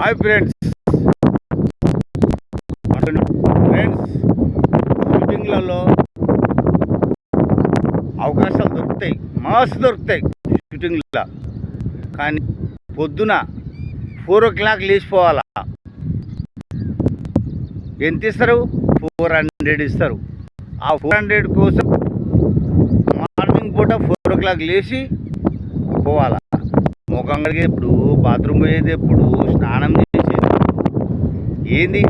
Hi friends. Friends షూటింగ్లలో అవకాశాలు దొరుకుతాయి మస్తు దొరుకుతాయి షూటింగ్లో కానీ పొద్దున ఫోర్ ఓ క్లాక్ లేచిపోవాలా? ఎంత ఇస్తారు? ఫోర్ హండ్రెడ్ ఇస్తారు. ఆ ఫోర్ హండ్రెడ్ కోసం మార్నింగ్ పూట ఫోర్ ఓ క్లాక్ లేచి పోవాలా? ముఖం కడిగేది ఎప్పుడు బాత్రూమ్ పోయేది ఎప్పుడు స్నానం చేసేది ఏంది?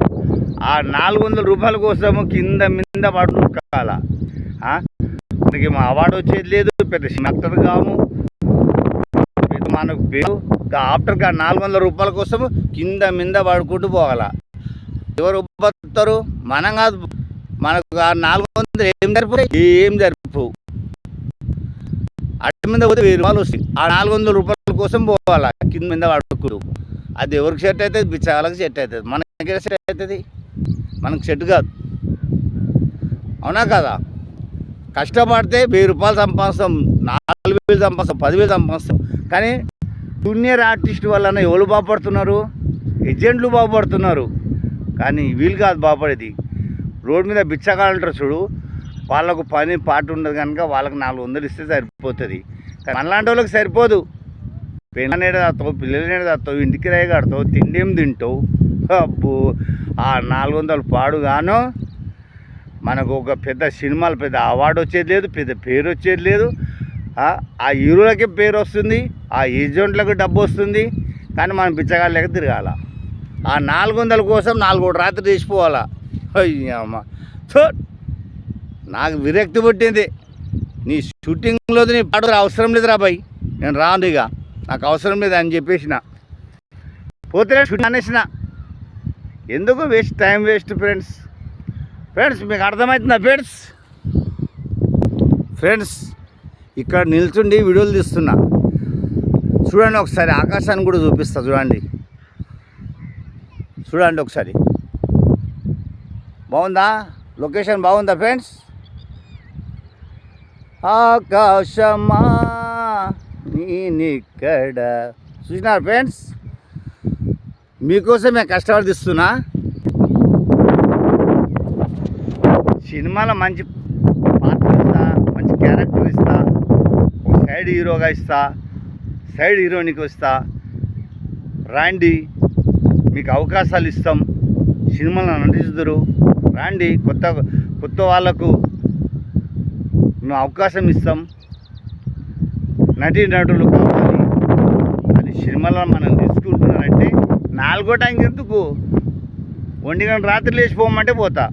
ఆ నాలుగు వందల రూపాయల కోసం కింద మింద పడు కాల మనకి మా అవార్డు వచ్చేది లేదు పెద్ద డాక్టర్ కాము. మనకు పేరు ఆఫ్టర్గా నాలుగు వందల రూపాయల కోసం కింద మింద పడుకుంటూ పోగల. ఎవరు బతుకుతారు మనం కాదు. మనకు ఆ నాలుగు వందలు ఏం జరిపోయి ఏం జరిపోవు అడ్డ మీద పోతే వెయ్యి రూపాయలు వస్తాయి. ఆ నాలుగు వందల రూపాయలు కోసం పోవాలా? కింద మీద పడుకుడు అది ఎవరికి సెట్ అవుతుంది? బిచ్చాలకు సెట్ అవుతుంది. మనకి సెట్ అవుతుంది? మనకు సెట్ కాదు. అవునా కదా? కష్టపడితే వెయ్యి రూపాయలు సంపాదిస్తాం నాలుగు వేలు సంపాదిస్తాం పదివేలు సంపాదిస్తాం. కానీ జూనియర్ ఆర్టిస్ట్ వలన ఎవరు బాగుపడుతున్నారు? ఏజెంట్లు బాగుపడుతున్నారు. కానీ వీళ్ళు కాదు బాగుపడేది. రోడ్డు మీద బిచ్చగాలంటారు చూడు. వాళ్ళకు పని పాటు ఉండదు కనుక వాళ్ళకి నాలుగు వందలు ఇస్తే సరిపోతుంది. కానీ మనలాంటి వాళ్ళకి సరిపోదు. పెళ్ళ నీడ తాస్తావు పిల్లల ఇంటికి రాయి కడతావు తిండి ఏం తింటావు? అబ్బో ఆ నాలుగు వందలు పాడుగాను మనకు ఒక పెద్ద సినిమాలు పెద్ద అవార్డు వచ్చేది లేదు పెద్ద పేరు వచ్చేది లేదు. ఆ ఆ హీరోలకే పేరు వస్తుంది ఆ ఏజెంట్లకు డబ్బు వస్తుంది కానీ మనం బిచ్చగాళ్ళకి తిరగాల. ఆ నాలుగు వందల కోసం నాలుగు రాత్రి తీసిపోవాలా. అయ్యమ్మ సో నాకు విరక్తి పుట్టింది. నీ షూటింగ్లో నీ పాడు అవసరం లేదురా బాయ్. నేను రాను ఇక. నాకు అవసరం లేదు అని చెప్పేసిన. పోతే అనేసిన ఎందుకు waste time waste friends friends మీకు అర్థమవుతుందా ఫ్రెండ్స్ ఫ్రెండ్స్ ఇక్కడ నిల్చుండి వీడియోలు తీస్తున్నా. చూడండి ఒకసారి ఆకాశాన్ని కూడా చూపిస్తా చూడండి. చూడండి ఒకసారి. బాగుందా? లొకేషన్ బాగుందా ఫ్రెండ్స్ ఆకాశమా నేనిక్కడ చూసినారు ఫ్రెండ్స్? మీకోసం మేము కష్టపడి తీస్తున్నా. సినిమాలో మంచి పాత్ర ఇస్తా మంచి క్యారెక్టర్ ఇస్తా సైడ్ హీరోగా ఇస్తా సైడ్ హీరోనికి వస్తా రాండి మీకు అవకాశాలు ఇస్తాం. సినిమాలో నటిస్తున్నారు రాండి కొత్త కొత్త వాళ్ళకు మేము అవకాశం ఇస్తాం. నటీ నటులు కావాలి. అది సినిమాలో మనం తీసుకుంటున్నారంటే నాలుగో టైం ఎందుకు? ఒంటి గంట రాత్రి లేచిపోమంటే పోతా.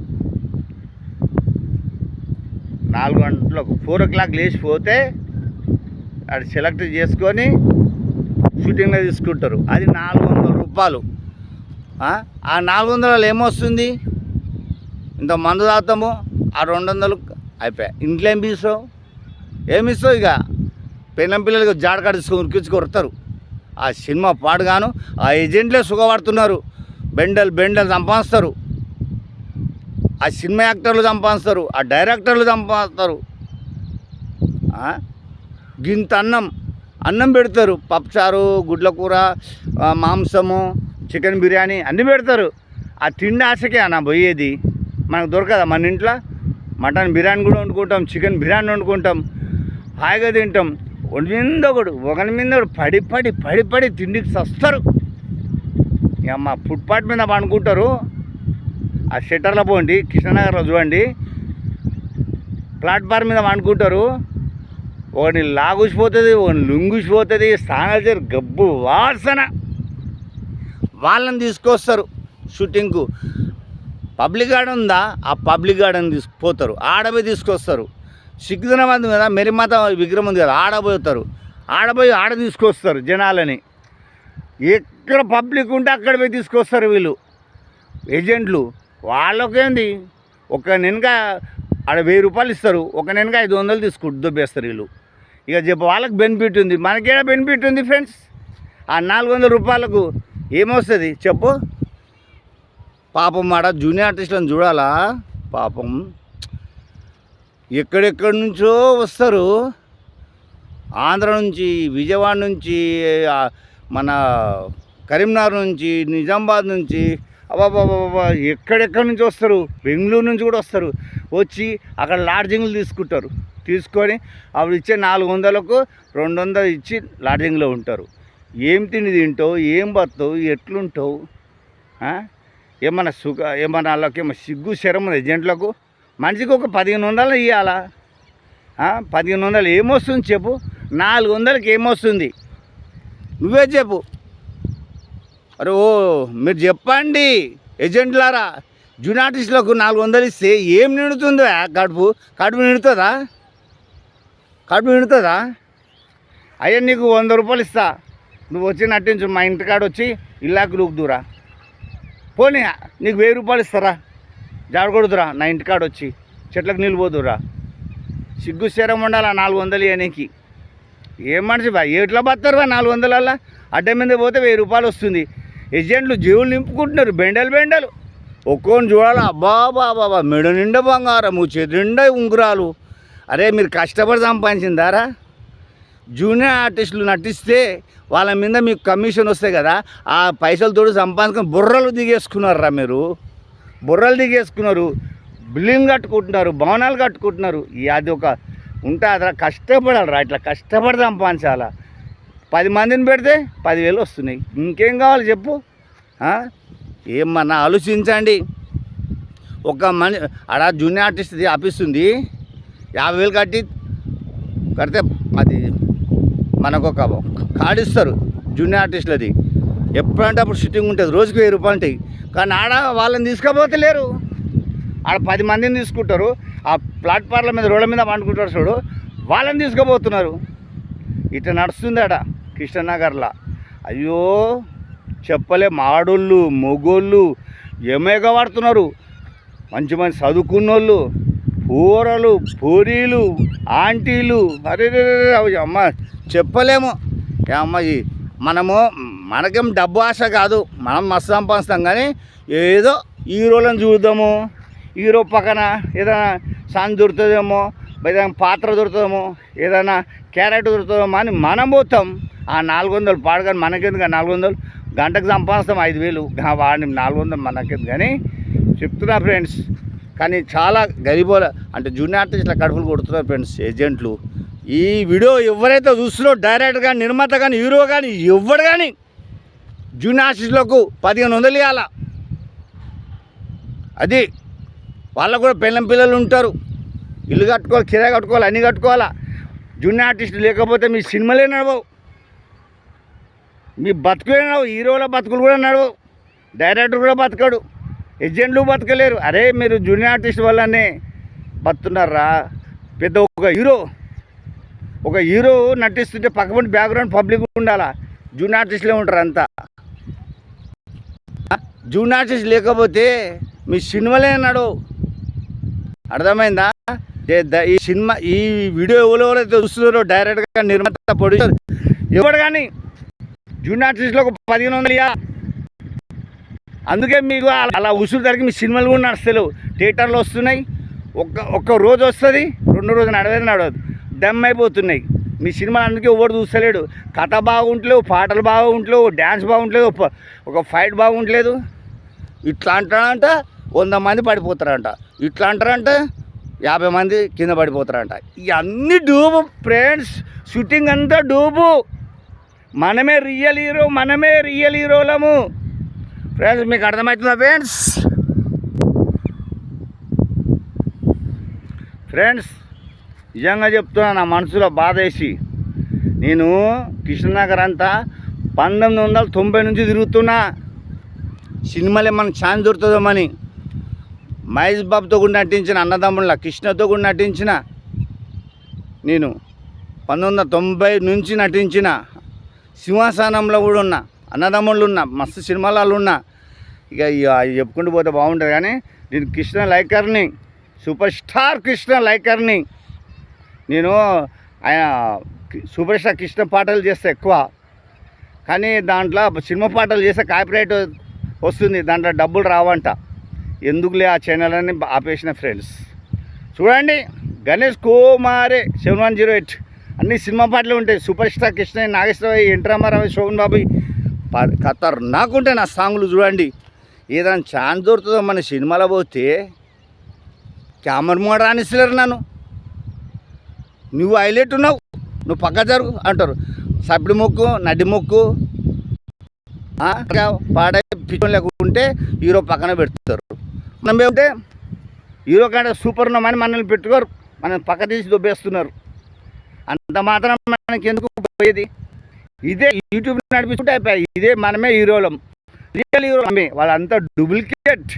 నాలుగు గంటలకు ఫోర్ ఓ క్లాక్ లేచిపోతే అది సెలెక్ట్ చేసుకొని షూటింగ్లో తీసుకుంటారు. అది నాలుగు వందల రూపాయలు. ఆ? నాలుగు వందలలో ఏమొస్తుంది? ఇంత మందు తాగుతాము ఆ రెండు వందలు అయిపోయాయి. ఇంట్లో ఏం తీస్తావు ఏమి ఇస్తావు ఇక? పెళ్ళం పిల్లలకి జాడకాడ తీసుకొని ఆ సినిమా పాడుగాను ఆ ఏజెంట్లే సుఖపడుతున్నారు. బెండలు బెండలు సంపాదిస్తారు. ఆ సినిమా యాక్టర్లు సంపాదిస్తారు. ఆ డైరెక్టర్లు సంపాదిస్తారు. గింత అన్నం అన్నం పెడతారు. పప్పుచారు గుడ్ల కూర మాంసము చికెన్ బిర్యానీ అన్నీ పెడతారు. ఆ తిండి ఆశకే అన్న పోయేది. మనకు దొరకదా మన ఇంట్లో? మటన్ బిర్యానీ కూడా వండుకుంటాం చికెన్ బిర్యానీ వండుకుంటాం. హాయిగా తింటాం. ఒకటి మీద ఒకడు ఒకని మీద ఒకడు పడి పడి పడి పడి తిండికి సస్తారు. అమ్మ ఫుట్పాత్ మీద పండుకుంటారు. ఆ షట్టర్లో పోండి కృష్ణనగర్లో చూడండి. ప్లాట్ఫామ్ మీద పండుకుంటారు. ఒకటి లాగుసిపోతుంది ఒకటి లుంగుసిపోతుంది స్నానాలు చేరు గబ్బు వాసన. వాళ్ళని తీసుకొస్తారు షూటింగ్కు పబ్లిక్ గార్డెన్ ఉందా? ఆ పబ్లిక్ గార్డెన్ తీసుకుపోతారు. ఆడవి తీసుకొస్తారు. సిగ్గుదినమాద్ కదా మెరిమాత విగ్రహం ఉంది కదా ఆడబోతారు. ఆడపోయి ఆడ తీసుకొస్తారు జనాలని. ఎక్కడ పబ్లిక్ ఉంటే అక్కడ పోయి తీసుకొస్తారు వీళ్ళు. ఏజెంట్లు. వాళ్ళకేంది? ఒక నెనక ఆడ వెయ్యి రూపాయలు ఇస్తారు. ఒక నెనక ఐదు వందలు తీసుకుంటు దొబ్బేస్తారు వీళ్ళు. ఇక చెప్ప వాళ్ళకి బెనిఫిట్ ఉంది. మనకేడా బెనిఫిట్ ఉంది ఫ్రెండ్స్? ఆ నాలుగు వందల రూపాయలకు ఏమొస్తుంది? చెప్పు. పాపం ఆడ జూనియర్ ఆర్టిస్టులను చూడాలా? పాపం. ఎక్కడెక్కడి నుంచో వస్తారు. ఆంధ్ర నుంచి విజయవాడ నుంచి మన కరీంనగర్ నుంచి నిజామాబాద్ నుంచి అబ్బాబాబా ఎక్కడెక్కడి నుంచి వస్తారు? బెంగళూరు నుంచి కూడా వస్తారు. వచ్చి అక్కడ లాడ్జింగ్లు తీసుకుంటారు. తీసుకొని అప్పుడు ఇచ్చే నాలుగు వందలకు రెండు వందలు ఇచ్చి లాడ్జింగ్లో ఉంటారు. ఏం తిని తింటావు? ఏం బతావు ఎట్లుంటావు? ఏమన్నా సుఖ ఏమన్నా వాళ్ళకి ఏమన్నా సిగ్గు శరం ఏజెంట్లకు మనిషికి ఒక పదిహేను వందలు ఇవ్వాలా పదిహేను వందలు ఏమొస్తుంది చెప్పు? నాలుగు వందలకి ఏమొస్తుంది? నువ్వే చెప్పు. అరే ఓ మీరు చెప్పండి. ఏజెంట్లారా జూనాటిస్టులకు నాలుగు వందలు ఇస్తే ఏం నిండుతుందో కడుపు? కడుపు నిండుతుందా? కడుపు నిండుతుందా? అయ్యా నీకు వంద రూపాయలు ఇస్తా. నువ్వు వచ్చి నటించు మా ఇంటికాడ వచ్చి ఇల్లాకు దూరా పోనీ నీకు వెయ్యి రూపాయలు ఇస్తారా? జాడకూడదురా నా ఇంటికాడ వచ్చి చెట్లకు నీళ్ళు పోదురా సిగ్గు శరం ఉండాలి ఆ నాలుగు వందలు ఇవ్వనీకి ఏం మనిషి బా ఎట్లా బతారు బా నాలుగు వందలల్లా? అడ్డ మీద పోతే వెయ్యి రూపాయలు వస్తుంది. ఏజెంట్లు జీవులు నింపుకుంటున్నారు బెండలు బెండలు. ఒక్కోని చూడాలి అబ్బా బాబా మెడ నిండా బంగారము చేతి నిండా ఉంగురాలు. అరే మీరు కష్టపడి సంపాదించిందారా? జూనియర్ ఆర్టిస్టులు నటిస్తే వాళ్ళ మీద మీకు కమిషన్ వస్తాయి కదా ఆ పైసలతో సంపాదించుకొని బుర్రలు దిగేసుకున్నారా మీరు? బుర్రలు దిగేసుకున్నారు బిల్డింగ్ కట్టుకుంటున్నారు భవనాలు కట్టుకుంటున్నారు. ఈ అది ఒక ఉంటే ఉంటుందిరా కష్టపడాలరా ఇట్లా కష్టపడి సంపాదించాలా పది మందిని పెడితే పదివేలు వస్తున్నాయి. ఇంకేం కావాలి చెప్పు? ఏమన్నా ఆలోచించండి. ఒక మని ఆడ జూనియర్ ఆర్టిస్ట్ ఆపిస్తుంది యాభై వేలు కట్టి కడితే అది మనకు ఒక కార్డు ఇస్తారు జూనియర్ ఆర్టిస్టులది. ఎప్పుడంటే అప్పుడు షూటింగ్ ఉంటుంది. రోజుకి వెయ్యి రూపాయలు ఉంటాయి. కానీ ఆడ వాళ్ళని తీసుకపోతలేరు ఆడ పది మందిని తీసుకుంటారు. ఆ ప్లాట్ఫామ్ల మీద రోడ్ల మీద పండుకుంటారు చూడు. వాళ్ళని తీసుకుపోతున్నారు. ఇట్లా నడుస్తుంది ఆడ కృష్ణనగర్లో. అయ్యో చెప్పలే మాడోళ్ళు మొగోళ్ళు ఏమేగా వాడుతున్నారు మంచి మంచి చదువుకున్నోళ్ళు పూరలు పూరీలు ఆంటీలు. అరే అవి అమ్మ చెప్పలేము. ఏ అమ్మ మనము మనకేం డబ్బు ఆశ కాదు. మనం మస్తు సంపాదిస్తాం కానీ ఏదో హీరోలను చూద్దాము. హీరో పక్కన ఏదైనా సన్ దొరుకుతుందేమో ఏదైనా పాత్ర దొరుకుతుందేమో ఏదైనా క్యారెట్ దొరుకుతుందేమో అని మనం పోతాం. ఆ నాలుగు వందలు పాడగాని మనకెందుకు? నాలుగు వందలు గంటకు సంపాదిస్తాం ఐదు వేలు. వాడిని నాలుగు వందలు మనకెందుకు? కానీ చెప్తున్నా ఫ్రెండ్స్ కానీ చాలా గరీబోల అంటే జూనియర్ ఆర్టిస్టుల కడుపులు కొడుతున్నారు ఫ్రెండ్స్ ఏజెంట్లు. ఈ వీడియో ఎవరైతే చూస్తున్నారో డైరెక్టర్ కానీ నిర్మాత కానీ హీరో కానీ ఎవడు కానీ జూనియర్ ఆర్టిస్టులకు పదిహేను వందలు ఇవ్వాల అది వాళ్ళకు కూడా పెళ్ళం పిల్లలు ఉంటారు. ఇల్లు కట్టుకోవాలి కిరాయి కట్టుకోవాలి అన్నీ కట్టుకోవాలా? జూనియర్ ఆర్టిస్ట్ లేకపోతే మీ సినిమాలే నడవవు. మీ బతుకులే నడవు హీరోల బతుకులు కూడా నడవవు. డైరెక్టర్ కూడా బతకడు. ఏజెంట్లు బతకలేరు. అరే మీరు జూనియర్ ఆర్టిస్ట్ వల్లనే బతున్నారా పెద్ద ఒక హీరో ఒక హీరో నటిస్తుంటే పక్కపంటి బ్యాక్గ్రౌండ్ పబ్లిక్ ఉండాలా? జూనియర్ ఆర్టిస్ట్లే ఉంటారు అంతా. జూన్ ఆర్టిస్ట్ లేకపోతే మీ సినిమాలే నడవు అర్థమైందా? ద- ఈ సినిమా ఈ వీడియో ఎవరు ఎవరైతే చూస్తున్నారో డైరెక్ట్గా నిర్మాత ప్రొడ్యూసర్ ఎవడు కానీ జూన్ ఆర్టిస్ట్లో ఒక పదిహేను వందలు ఇయ్య. అందుకే మీకు అలా- అలా ఉసురు తరగి మీ సినిమాలు కూడా నడుస్తలేవు. థియేటర్లు వస్తున్నాయి. ఒక్క ఒక్క రోజు వస్తుంది రెండు రోజులు నడవేది నడవదు. దమ్ అయిపోతున్నాయి. మీ సినిమాలు అందుకే ఎవరు చూస్తలేడు. కథ బాగుంటలేవు పాటలు బాగుంటలేవు డ్యాన్స్ బాగుంటలేదు ఒక ఫైట్ బాగుంటలేదు. ఇట్లా అంటారంట వంద మంది పడిపోతారంట. ఇట్లా అంటారంట యాభై మంది కింద పడిపోతారంట. ఇవన్నీ డూబు ఫ్రెండ్స్ షూటింగ్ అంతా డూబు. మనమే రియల్ హీరో మనమే రియల్ హీరోలము. ఫ్రెండ్స్ మీకు అర్థమవుతుందా ఫ్రెండ్స్? ఫ్రెండ్స్ నిజంగా చెప్తున్నా నా మనసులో బాధ వేసి. నేను కృష్ణనగర్ అంతా పంతొమ్మిది వందల తొంభై నుంచి తిరుగుతున్నా. సినిమాలు ఏమన్నా ఛాన్స్ దొరుకుతుందోమని. మహేష్ బాబుతో కూడా నటించిన అన్నదమ్ముళ్ళ కృష్ణతో కూడా నటించిన నేను పంతొమ్మిది వందల తొంభై నుంచి నటించిన సింహాసనంలో కూడా ఉన్న అన్నదమ్ముళ్ళు ఉన్న మస్తు సినిమాలలో ఉన్నా ఇక ఇక చెప్పుకుంటూ పోతే బాగుంటుంది కానీ నేను కృష్ణ లైకర్ని సూపర్ స్టార్ కృష్ణ లైకర్ని నేను ఆయన సూపర్ స్టార్ కృష్ణ పాటలు చేస్తే ఎక్కువ. కానీ దాంట్లో సినిమా పాటలు చేస్తే కాపీరైట్ వస్తుంది దాంట్లో డబ్బులు రావంట. ఎందుకులే ఆ ఛానల్ అని ఆపేసిన ఫ్రెండ్స్? చూడండి గణేష్ కుమారే సెవెన్ వన్ జీరో ఎయిట్. అన్ని సినిమా పాటలు ఉంటాయి. Super star Krishna Nageswara Rao N Rama Rao Sobhan Babu. ప- ఖతర్ నాకుంటే నా సాంగ్లు చూడండి. ఏదైనా ఛాన్స్ దొరుకుతుందో మన సినిమాలో పోతే కెమెరా మోడ రానిస్తలేరు నన్ను. నువ్వు హైలైట్ ఉన్నావు. నువ్వు పక్క జరుగు అంటారు. సబ్బిడి మొక్కు నడ్డి మొక్కు. పాడే పిచ్చం లేకుంటే హీరో పక్కన పెడతారు. మనం ఏమంటే హీరో కంటే సూపర్ ఉన్నామని మనల్ని పెట్టుకోరు. మనం పక్క తీసి దొబ్బేస్తున్నారు. అంత మాత్రం మనకి ఎందుకు పోయేది? ఇదే యూట్యూబ్ నడిపిస్తుంటే అయిపోయాయి. ఇదే మనమే హీరోలం. రియల్ హీరో వాళ్ళంతా డూప్లికేట్.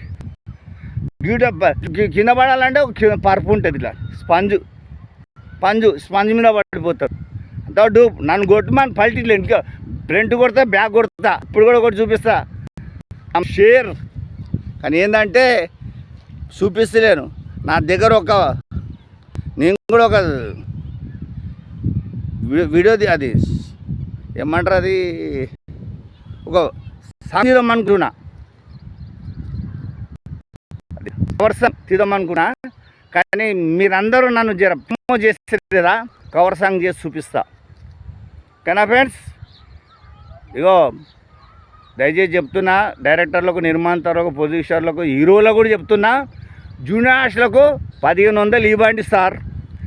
బ్యూటప్ కింద పడాలంటే పరుపు ఉంటుంది ఇట్లా స్పంజ్. పంజు స్పంజ్ మీద పడిపోతారు. దొడ్డు నన్ను కొట్టుమని పల్టీలు ఇంకా ఫ్రంట్ కొడతా బ్యాక్ కొడతా ఇప్పుడు కూడా ఒకటి చూపిస్తా. షేర్. కానీ ఏంటంటే చూపిస్తలేను. నా దగ్గర ఒక నేను కూడా ఒక వీ- వీడియోది అది ఏమంటారు అది? ఒక సాంగీతం అనుకున్నా. అది కవర్ సాంగ్ తీద్దాం అనుకున్నా. కానీ మీరందరూ నన్ను జర చేస్తారు కదా కవర్ సాంగ్ చేసి చూపిస్తా. ఓకేనా ఫ్రెండ్స్? ఇగో దయచేసి చెప్తున్నా డైరెక్టర్లకు నిర్మాతలకు ప్రొడ్యూసర్లకు హీరోలకు కూడా చెప్తున్నా జూనియర్స్లకు పదిహేను వందలు ఇవ్వండి సార్.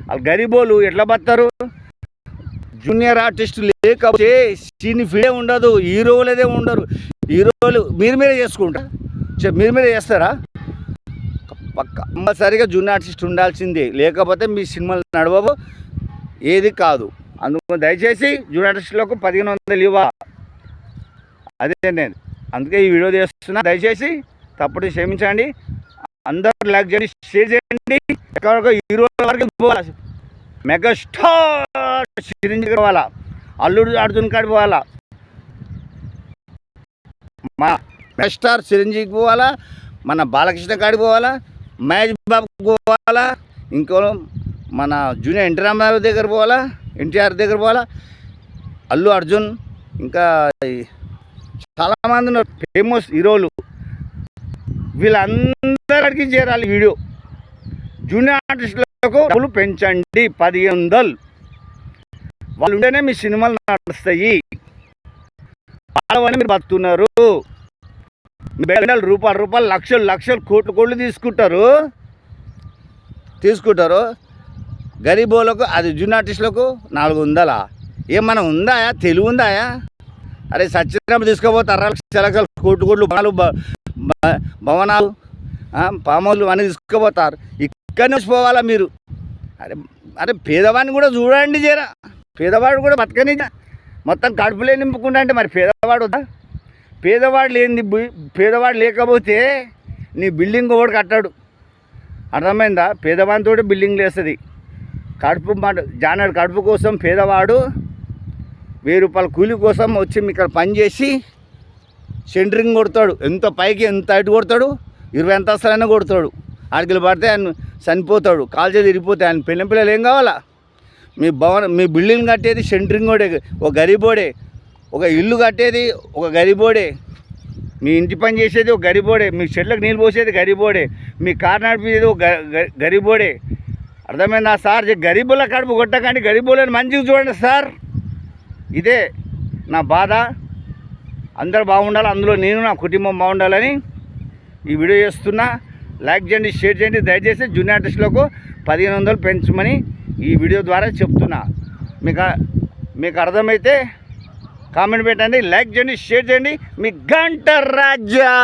వాళ్ళు గరీబోలు ఎట్లా బతారు జూనియర్ ఆర్టిస్టు లేకపోతే సీని ఫీడే ఉండదు హీరోలదే ఉండరు. హీరోలు మీరు మీరే చేసుకుంటా? చెప్ మీరు మీరే చేస్తారా? కంపల్సరిగా జూనియర్ ఆర్టిస్ట్ ఉండాల్సిందే. లేకపోతే మీ సినిమాలు నడవవు. ఏది కాదు. అందుకు దయచేసి జూనియర్ పదిహేను వందలు ఇవ్వ. అదే నేను. అందుకే ఈ వీడియో చేస్తున్నా. దయచేసి తప్పుడు క్షమించండి. అందరూ లైక్ చేయండి షేర్ చేయండి. ఎక్కడికో హీరో వరకు పోవాలి? మెగాస్టార్ చిరంజీవి పోవాలా? అల్లుడు అర్జున్ కాడి పోవాలా? మా మెగాస్టార్ చిరంజీవికి పోవాలా? మన బాలకృష్ణ కాడికి పోవాలా? మహేష్ బాబుకి పోవాలా? ఇంకో మన జూనియర్ ఎన్టీ రామారావు దగ్గర పోవాలా? ఎన్టీఆర్ దగ్గర పోవాలా? అల్లు అర్జున్ ఇంకా చాలామంది ఉన్నారు ఫేమస్ హీరోలు. వీళ్ళందరికీ చేరాలి వీడియో. జూనియర్ ఆర్టిస్టులకు డబ్బులు పెంచండి పదిహేను వందలు. వాళ్ళు ఉంటేనే మీ సినిమాలు నడుస్తాయి. వాళ్ళవని మీరు బతున్నారు వేల రూపాయలు రూపాయలు లక్షలు లక్షలు కోట్లు కోట్లు తీసుకుంటారు. తీసుకుంటారు. గరీబోలకు అది జూన్ ఆర్టిస్టులకు నాలుగు వందలా ఏమన్నా ఉందాయా? తెలివి ఉందాయా? అరే సత్యనారాయణ తీసుకోపోతే అరవై లక్షల కోట్లు కోట్లు భవనాలు భవనాలు పామోలు అన్నీ తీసుకుపోతారు. ఇక్కడ నుంచి పోవాలా మీరు? అరే అరే పేదవాడిని కూడా చూడండి జరా. పేదవాడు కూడా బతకని మొత్తం కడుపులే నింపుకుంటా అంటే మరి పేదవాడు వద్దా? పేదవాడు లేని పేదవాడు లేకపోతే నీ బిల్డింగ్ ఒకటి కట్టాడు. అర్థమైందా? పేదవానితో బిల్డింగ్ లేస్తుంది. కడుపు మాట జానర్ కడుపు కోసం పేదవాడు వెయ్యి రూపాయల కూలి కోసం వచ్చి ఇక్కడ పని చేసి సెంటరింగ్ కొడతాడు. ఎంత పైకి ఎంత అటు కొడతాడు? ఇరవై ఎంత వస్తారైనా కొడతాడు. ఆడికి పడితే ఆయన చనిపోతాడు. కాల్చేది చేతి ఆయన పెళ్ళిన పిల్లలు ఏం కావాలా? మీ భవనం మీ బిల్డింగ్ కట్టేది సెంటరింగ్ కూడా ఒక గరీబోడే ఒక ఇల్లు కట్టేది ఒక గరీబోడే మీ ఇంటి పని చేసేది ఒక గరీబోడే మీ చెట్లకు నీళ్ళు పోసేది గరీబోడే మీ కారు నడిపేది ఒక గ- గ- గరీబోడే అర్థమైందా సార్? గరీబుల కడుపు కొట్టకండి. గరీబులను మంచిగా చూడండి సార్. ఇదే నా బాధ. అందరు బాగుండాలి అందులో నేను నా కుటుంబం బాగుండాలని ఈ వీడియో చేస్తున్నా. లైక్ చేయండి షేర్ చేయండి. దయచేసి జూనియర్ ఆర్టిస్టులకు పదిహేను వందలు పెంచమని ఈ వీడియో ద్వారా చెప్తున్నా. మీకు మీకు అర్థమైతే కామెంట్ పెట్టండి లైక్ చేయండి షేర్ చేయండి. మీ గంట రాజా